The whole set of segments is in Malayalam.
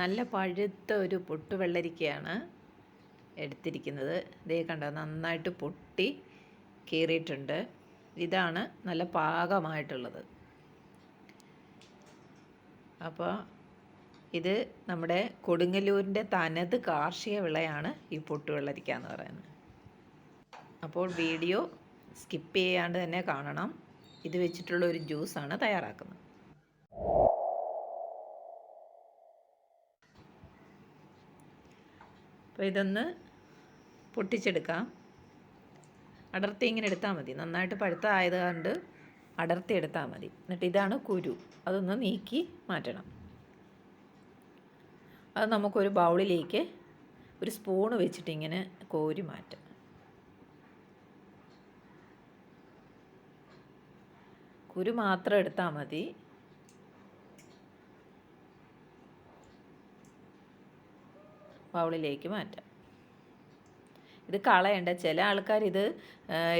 നല്ല പഴുത്ത ഒരു പൊട്ടുവെള്ളരിക്കയാണ് എടുത്തിരിക്കുന്നത്. ഇതേ കണ്ടോ നന്നായിട്ട് പൊട്ടി കീറിയിട്ടുണ്ട്. ഇതാണ് നല്ല പാകമായിട്ടുള്ളത്. അപ്പോൾ ഇത് നമ്മുടെ കൊടുങ്ങല്ലൂരിന്റെ തനത് കാർഷിക വിളയാണ് ഈ പൊട്ടുവെള്ളരിക്ക എന്ന് പറയുന്നത്. അപ്പോൾ വീഡിയോ സ്കിപ്പ് ചെയ്യാണ്ട് തന്നെ കാണണം. ഇത് വെച്ചിട്ടുള്ള ഒരു ജ്യൂസാണ് തയ്യാറാക്കുന്നത്. അപ്പോൾ ഇതൊന്ന് പൊട്ടിച്ചെടുക്കാം. അടർത്തി ഇങ്ങനെ എടുത്താൽ മതി. നന്നായിട്ട് പഴുത്തായത് കൊണ്ട് അടർത്തി എടുത്താൽ മതി. എന്നിട്ട് ഇതാണ് കുരു. അതൊന്ന് നീക്കി മാറ്റണം. അത് നമുക്കൊരു ബൗളിലേക്ക് ഒരു സ്പൂണ് വെച്ചിട്ട് ഇങ്ങനെ കോരി മാറ്റാം. കുരു മാത്രം എടുത്താൽ മതി. ബൗളിലേക്ക് മാറ്റാം. ഇത് കളയണ്ട. ചില ആൾക്കാർ ഇത്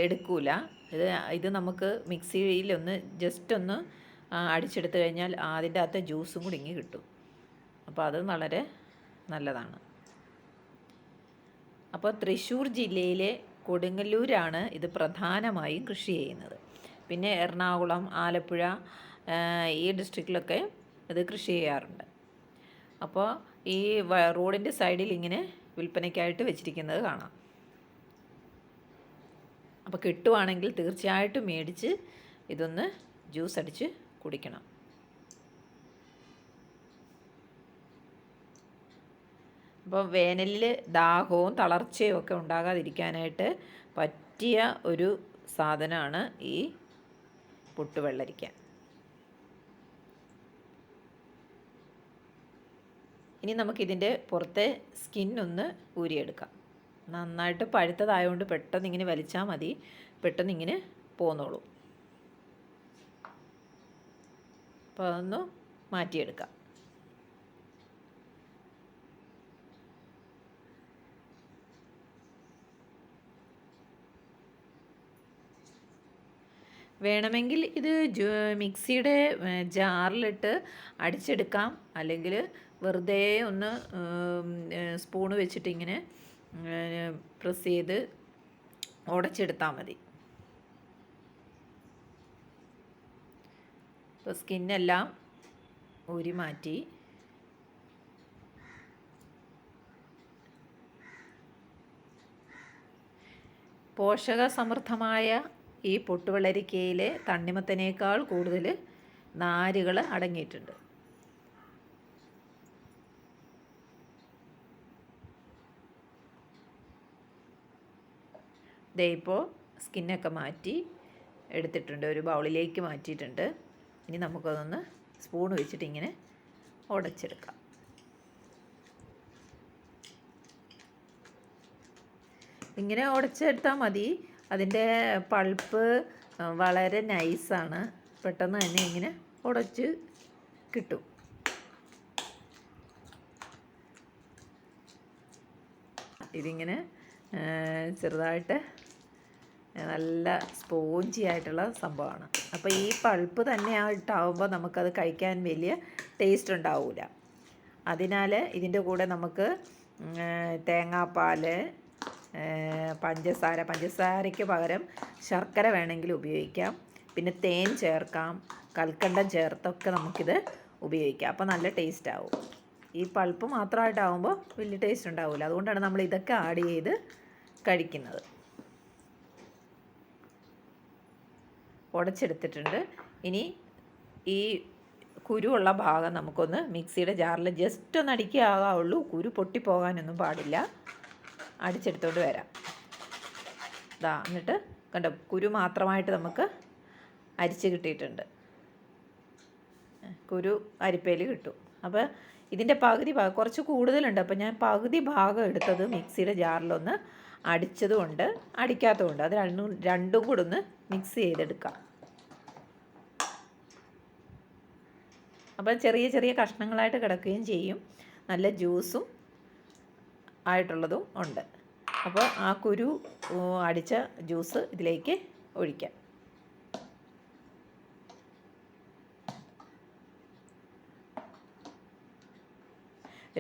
എടുക്കൂല. ഇത് ഇത് നമുക്ക് മിക്സിയിൽ ഒന്ന് ജസ്റ്റ് ഒന്ന് അടിച്ചെടുത്ത് കഴിഞ്ഞാൽ അതിന്റെ അകത്തെ ജ്യൂസും കൂടി ഇങ്ങി കിട്ടും. അപ്പോൾ അത് വളരെ നല്ലതാണ്. അപ്പോൾ തൃശ്ശൂർ ജില്ലയിലെ കൊടുങ്ങല്ലൂരാണ് ഇത് പ്രധാനമായും കൃഷി ചെയ്യുന്നത്. പിന്നെ എറണാകുളം ആലപ്പുഴ ഈ ഡിസ്ട്രിക്റ്റിലൊക്കെ ഇത് കൃഷി ചെയ്യാറുണ്ട്. അപ്പോൾ ഈ റോഡിന്റെ സൈഡിൽ ഇങ്ങനെ വിൽപ്പനയ്ക്കായിട്ട് വെച്ചിരിക്കുന്നത് കാണാം. അപ്പോൾ കിട്ടുവാണെങ്കിൽ തീർച്ചയായിട്ടും മേടിച്ച് ഇതൊന്ന് ജ്യൂസ് അടിച്ച് കുടിക്കണം. അപ്പോൾ വേനലിൽ ദാഹവും തളർച്ചയും ഒക്കെ ഉണ്ടാകാതിരിക്കാനായിട്ട് പറ്റിയ ഒരു സാധനമാണ് ഈ പുട്ടുവെള്ളരിക്ക. ഇനി നമുക്കിതിന്റെ പുറത്തെ സ്കിൻ ഒന്ന് ഊരിയെടുക്കാം. നന്നായിട്ട് പഴുത്തതായതുകൊണ്ട് പെട്ടെന്ന് ഇങ്ങനെ വലിച്ചാൽ മതി. പെട്ടെന്ന് ഇങ്ങനെ പോന്നോളൂ. അപ്പോൾ അതൊന്ന് മാറ്റിയെടുക്കാം. വേണമെങ്കിൽ ഇത് മിക്സിയുടെ ജാറിലിട്ട് അടിച്ചെടുക്കാം. അല്ലെങ്കിൽ വെറുതെ ഒന്ന് സ്പൂണ് വെച്ചിട്ടിങ്ങനെ പ്രസ് ചെയ്ത് ഉടച്ചെടുത്താൽ മതി. ഇപ്പോൾ സ്കിന്നെല്ലാം ഊരി മാറ്റി. പോഷക സമൃദ്ധമായ ഈ പൊട്ടുവളരിക്കയിലെ തണ്ണിമത്തനേക്കാൾ കൂടുതൽ നാരുകൾ അടങ്ങിയിട്ടുണ്ട്. ദേ ഇപ്പോൾ സ്കിന്നൊക്കെ മാറ്റി എടുത്തിട്ടുണ്ട് ഒരു ബൗളിലേക്ക് മാറ്റിയിട്ടുണ്ട്. ഇനി നമുക്കതൊന്ന് സ്പൂൺ വെച്ചിട്ട് ഇങ്ങനെ ഉടച്ചെടുക്കാം. ഇങ്ങനെ ഉടച്ചെടുത്താൽ മതി. അതിന്റെ പൾപ്പ് വളരെ നൈസാണ് പെട്ടെന്ന് തന്നെ ഇങ്ങനെ ഉടച്ച് കിട്ടും. ഇതിങ്ങനെ ചെറുതായിട്ട് നല്ല സ്പോഞ്ചി ആയിട്ടുള്ള സംഭവമാണ്. അപ്പോൾ ഈ പൾപ്പ് തന്നെ ആയിട്ടാവുമ്പോൾ നമുക്കത് കഴിക്കാൻ വലിയ ടേസ്റ്റ് ഉണ്ടാവില്ല അതിനാൽ ഇതിന്റെ കൂടെ നമുക്ക് തേങ്ങാപ്പാൽ പഞ്ചസാര പഞ്ചസാരയ്ക്ക് പകരം ശർക്കര വേണമെങ്കിൽ ഉപയോഗിക്കാം. പിന്നെ തേൻ ചേർക്കാം കൽക്കണ്ടം ചേർത്തൊക്കെ നമുക്കിത് ഉപയോഗിക്കാം. അപ്പോൾ നല്ല ടേസ്റ്റ് ആവും. ഈ പൾപ്പ് മാത്രമായിട്ടാവുമ്പോൾ വലിയ ടേസ്റ്റ് ഉണ്ടാവില്ല അതുകൊണ്ടാണ് നമ്മൾ ഇതൊക്കെ ആഡ് ചെയ്ത് കഴിക്കുന്നത്. ഉടച്ചെടുത്തിട്ടുണ്ട്. ഇനി ഈ കുരുവുള്ള ഭാഗം നമുക്കൊന്ന് മിക്സിയുടെ ജാറിൽ ജസ്റ്റ് ഒന്ന് അടിക്കാവുള്ളൂ. കുരു പൊട്ടിപ്പോകാനൊന്നും പാടില്ല. അടിച്ചെടുത്തോണ്ട് വരാം. ഇതാ എന്നിട്ട് കണ്ടോ കുരു മാത്രമായിട്ട് നമുക്ക് അരിച്ച് കിട്ടിയിട്ടുണ്ട്. കുരു അരിപ്പയിൽ കിട്ടും. അപ്പോൾ ഇതിന്റെ പകുതി ഭാഗം കുറച്ച് കൂടുതലുണ്ട്. അപ്പോൾ ഞാൻ പകുതി ഭാഗം എടുത്തത് മിക്സിയുടെ ജാറിലൊന്ന് അടിച്ചതുകൊണ്ട് അടിക്കാത്തതുകൊണ്ട് അത് രണ്ടും രണ്ടും കൂടെ ഒന്ന് മിക്സ് ചെയ്തെടുക്കാം. അപ്പോൾ ചെറിയ ചെറിയ കഷ്ണങ്ങളായിട്ട് കിടക്കുകയും ചെയ്യും. നല്ല ജ്യൂസും ആയിട്ടുള്ളതും ഉണ്ട്. അപ്പോൾ ആ കുരു അടിച്ച ജ്യൂസ് ഇതിലേക്ക് ഒഴിക്കാം.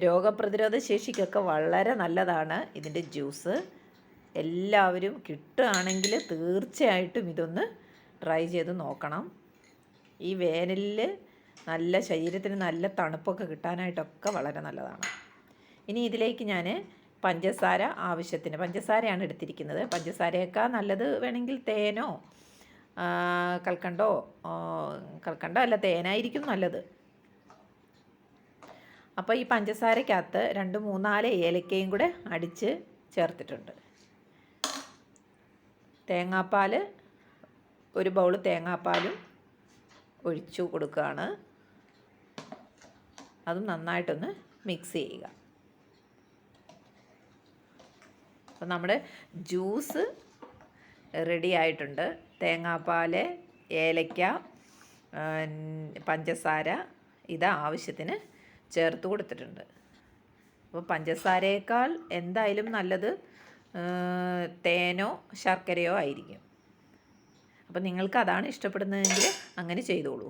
രോഗപ്രതിരോധ ശേഷിക്കൊക്കെ വളരെ നല്ലതാണ് ഇതിന്റെ ജ്യൂസ്. എല്ലാവരും കിട്ടുകയാണെങ്കിൽ തീർച്ചയായിട്ടും ഇതൊന്ന് ട്രൈ ചെയ്ത് നോക്കണം. ഈ വേനലിൽ നല്ല ശരീരത്തിന് നല്ല തണുപ്പൊക്കെ കിട്ടാനായിട്ടൊക്കെ വളരെ നല്ലതാണ്. ഇനി ഇതിലേക്ക് ഞാൻ പഞ്ചസാര ആവശ്യത്തിന് പഞ്ചസാരയാണ് എടുത്തിരിക്കുന്നത്. പഞ്ചസാരയേക്കാൾ നല്ലത് വേണമെങ്കിൽ തേനോ കൽക്കണ്ടോ കൽക്കണ്ടോ അല്ല തേനായിരിക്കും നല്ലത്. അപ്പോൾ ഈ പഞ്ചസാരക്കകത്ത് രണ്ട് മൂന്നാൽ ഏലക്കയും കൂടെ അടിച്ച് ചേർത്തിട്ടുണ്ട്. തേങ്ങാപ്പാൽ ഒരു ബൗൾ തേങ്ങാപ്പാലും ഒഴിച്ചു കൊടുക്കുകയാണ്. അതും നന്നായിട്ടൊന്ന് മിക്സ് ചെയ്യുക. അപ്പോൾ നമ്മുടെ ജ്യൂസ് റെഡി ആയിട്ടുണ്ട്. തേങ്ങാപ്പാൽ ഏലക്ക പഞ്ചസാര ഇത് ആവശ്യത്തിന് ചേർത്ത് കൊടുത്തിട്ടുണ്ട്. അപ്പോൾ പഞ്ചസാരയേക്കാൾ എന്തായാലും നല്ലത് തേനോ ശർക്കരയോ ആയിരിക്കും. അപ്പോൾ നിങ്ങൾക്ക് അതാണ് ഇഷ്ടപ്പെടുന്നതെങ്കിൽ അങ്ങനെ ചെയ്തോളൂ.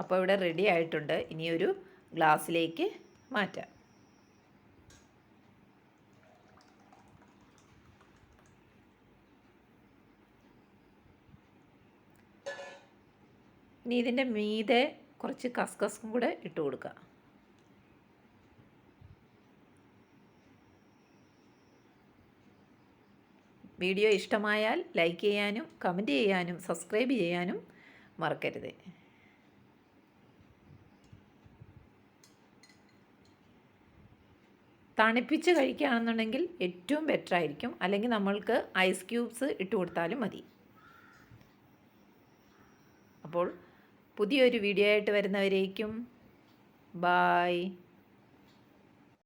അപ്പോൾ ഇവിടെ റെഡി ആയിട്ടുണ്ട്. ഇനിയൊരു ഗ്ലാസ്സിലേക്ക് മാറ്റാം. ഇനി ഇതിന്റെ മീതെ കുറച്ച് കസ്കസും കൂടെ ഇട്ട് കൊടുക്കുക വീഡിയോ ഇഷ്ടമായാൽ ലൈക്ക് ചെയ്യാനും കമന്റ് ചെയ്യാനും സബ്സ്ക്രൈബ് ചെയ്യാനും മറക്കരുത്. തണുപ്പിച്ച് കഴിക്കുകയാണെന്നുണ്ടെങ്കിൽ ഏറ്റവും ബെറ്റർ ആയിരിക്കും. അല്ലെങ്കിൽ നമ്മൾക്ക് ഐസ് ക്യൂബ്സ് ഇട്ട് കൊടുത്താലും മതി. അപ്പോൾ പുതിയൊരു വീഡിയോ ആയിട്ട് വരുന്നവരേക്കും. ബായ്